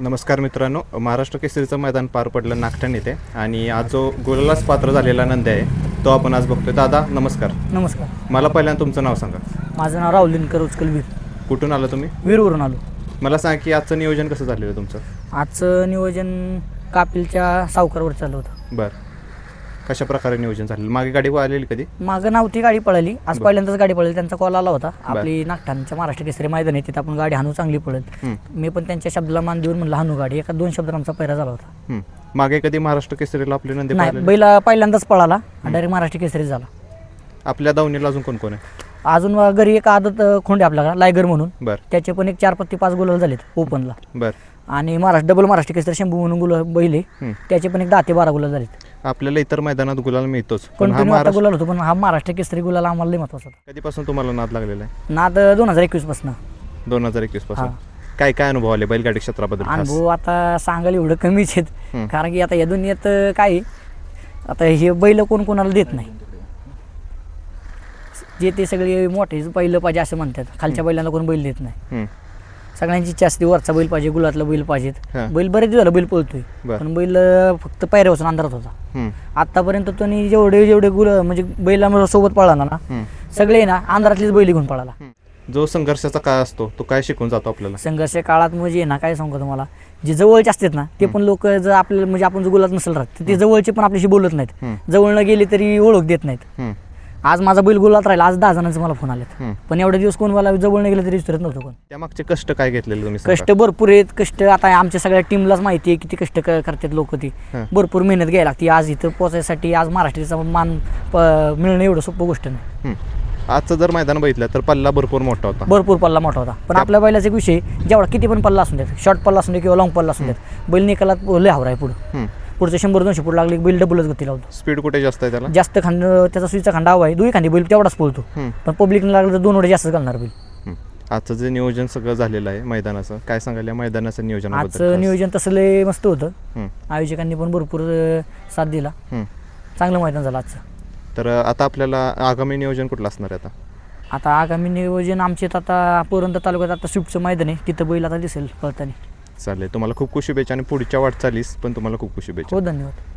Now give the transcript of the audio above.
नमस्कार मित्रांनो महाराष्ट्र केसरीचं मैदान पार पडलं नागठण येथे. आणि आज जो गोलालाच पात्र झालेला नंदी आहे तो आपण आज बघतोय. दादा नमस्कार. नमस्कार. मला पहिल्यांदा तुमचं नाव सांगा. माझं नाव राहुल लिनकर उचकल वीर. कुठून आलं तुम्ही? वीरवरून आलो. मला सांगा की आजचं नियोजन कसं झालेलं तुमचं? आजचं नियोजन कापिलच्या सावकारवर चालू होतं. बरं. कशा प्रकारे नियोजन झालेलं? मागे गाडी आलेली कधी? मागं नव्हती गाडी पळाली. आज. पहिल्यांदाच गाडी पळाली. त्यांचा कॉल आला होता. आपली नागठाणच्या महाराष्ट्र केसरी मैदान आहे तिथं आपण गाडी हाणू चांगली पळेल. हं, मी पण त्यांच्या शब्दाला मान देऊन म्हणलं हाणू गाडी. एका दोन शब्दात आमचा पैरा झाला होता. मागे कधी महाराष्ट्र केसरीला आपले नंदी नाही? बैला पहिल्यांदाच पळाला. डायरेक्ट महाराष्ट्र केसरी झाला. आपल्या दावणीला अजून कोण कोण आहे? अजून घरी एक आदत खोंड आहे आपल्याकडे लायगर म्हणून. त्याचे पण एक चार पत्ती पाच गुलाल झालेत ओपनला बरं. आणि महाराष्ट्र डबल महाराष्ट्र केसरी शंभू म्हणून गुलाल बैल. त्याचे पण एक दहा ते बारा गुलाल झालेत. आपल्याला इतर मैदानात गुलाल मिळतोच. पण हा कंटिन्यू आता महाराष्ट्र गुलाल होतो पण हा महाराष्ट्र केसरी गुलाल आम्हाला लई महत्त्वाचा होता. कधीपासून तुम्हाला नाद लागलेला आहे? नाद दोन हजार एकवीसपासून. दोन हजार एकवीसपासून. काय काय अनुभव आले बैलगाडी क्षेत्राबद्दल खास? अनुभव आता सांगायला एवढं कमीच आहेत. कारण की आता या दुनियेत काय? आहे, आता हे बैल कोण कोणाला देत नाही. जे ते सगळे मोठे बैल पाहिजे असं म्हणतात. खालच्या बैलांना कोण बैल देत नाही. सगळ्यांची इच्छा असते वरचा बैल पाहिजे गुलातला बैल पाहिजेत हा. बैल बरेच झालं बैल पळतोय. बरं. पण बैल अं, फक्त पायऱ्यावरून अंधारात होता. आतापर्यंत त्यांनी जेवढे जेवढे गुल म्हणजे बैला सोबत पळाला ना. सगळे ना अंधारातलीच बैल घेऊन पळाला. जो संघर्षाचा काळ असतो तो काय शिकून जातो आपल्याला? संघर्ष काळात म्हणजे ना काय सांगू तुम्हाला? जे जवळचे असतात ना ते पण लोक जर आपल्याला म्हणजे आपण जो गुलात नसेल राहत तर ते जवळचे पण आपल्याशी बोलत. नाहीत. जवळ न गेले तरी ओळख देत नाहीत. आज माझा बैल गुलात राहिला आज दहा जणांचे मला फोन आलेत हं. पण एवढे दिवस कोण मला जवळ न गेलं तरी विचारत नव्हतं कोण त्या मागचे कष्ट काय घेतलेले तुम्ही? कष्ट भरपूर आहेत कष्ट आता आमच्या सगळ्या टीमलाच माहिती आहे किती कष्ट क- करतात लोक ती हं. भरपूर मेहनत घ्यायला लागते आज इथं पोचायसाठी आज महाराष्ट्राचा मान प- मिळणं एवढं सोपं गोष्ट नाही. आजचं जर मैदान बघितलं तर पल्ला भरपूर मोठा होता भरपूर पल्ला मोठा होता पण आपल्या बैलाचा एक विषय जेवढा किती पण पल्ला असून देत शॉर्ट पल्ला असून दे किंवा लॉंग पल्ला असून देत बैल निकालात लय हवरा आहे पुढं हं. पुढचे शंभर दोनशे फूट लागले बैल डबलच गती लावतो स्पीड कुठे जास्त आहे त्याला? जास्त खांड त्याचा सुईचा खांदा हवा आहे. दुई खांदी बैल तेवढाच पळतो. हं, पण पब्लिकने लागलं तर दोन वडे जास्त घालणार बैल. हं. आजचं जे नियोजन सगळं झालेलं आहे मैदानाचं काय सांगाल या मैदानाचं नियोजन आजचं नियोजन तसं लय मस्त होतं. हं, आयोजकांनी पण भरपूर अं, साथ दिला. हं. चांगलं मैदान झालं आजचं. तर आता आपल्याला आगामी नियोजन कुठलं असणार आहे आता? आता आगामी नियोजन आमच्यात आता पुरंदर तालुक्यात आता स्विफ्टचं मैदान आहे. तिथं बैल आता दिसेल पळताना. चालेल तुम्हाला खूप खूप शुभेच्छा आणि पुढच्या वाटचालीस पण तुम्हाला खूप खूप शुभेच्छा. हो धन्यवाद.